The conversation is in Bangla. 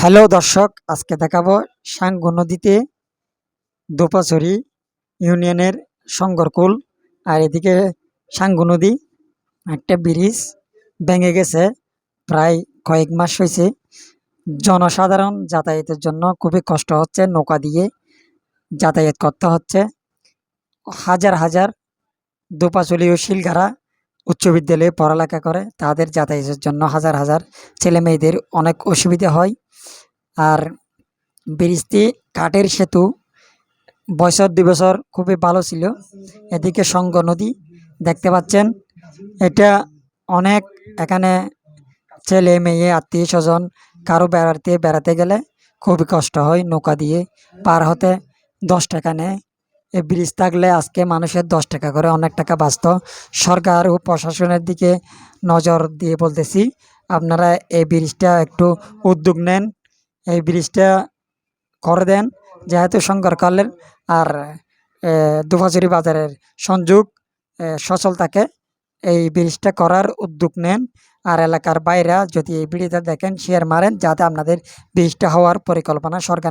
হ্যালো দর্শক, আজকে দেখাবো সাঙ্গু নদীতে দোপাচড়ি ইউনিয়নের শঙ্করকুল আর এদিকে সাঙ্গু নদী একটা ব্রিজ ভেঙে গেছে, প্রায় কয়েক মাস হয়েছে। জনসাধারণ যাতায়াতের জন্য খুবই কষ্ট হচ্ছে, নৌকা দিয়ে যাতায়াত করতে হচ্ছে। হাজার হাজার দোপাচলি ও শিলঘাড়া উচ্চ বিদ্যালয়ে পড়ালেখা করে, তাদের যাতায়াতের জন্য হাজার হাজার ছেলে মেয়েদের অনেক অসুবিধা হয়। আর ব্রিজটি কাঠের সেতু বছর দুই বছর খুবই ভালো ছিল। এদিকে সঙ্গ নদী দেখতে পাচ্ছেন। এটা অনেক এখানে ছেলে, মেয়ে, আত্মীয় স্বজন কারও বেড়াতে বেড়াতে গেলে খুবই কষ্ট হয় নৌকা দিয়ে পার হতে দশ টাকা নেয়। এই ব্রিজ থাকলে আজকে মানুষের দশ টাকা করে অনেক টাকা বাঁচত। সরকার ও প্রশাসনের দিকে নজর দিয়ে বলতেছি, আপনারা এই ব্রিজটা একটু উদ্যোগ নেন। এই ব্রিজটা করে দেন, যেহেতু শঙ্করকালের আর দুফাচুরি বাজারের সংযোগ সচল থাকে। এই ব্রিজটা করার উদ্যোগ নেন, আর এলাকার বাইরা যদি এই ব্রিজটা দেখেন শেয়ার মারেন, যাতে আপনাদের ব্রিজটা হওয়ার পরিকল্পনা সরকার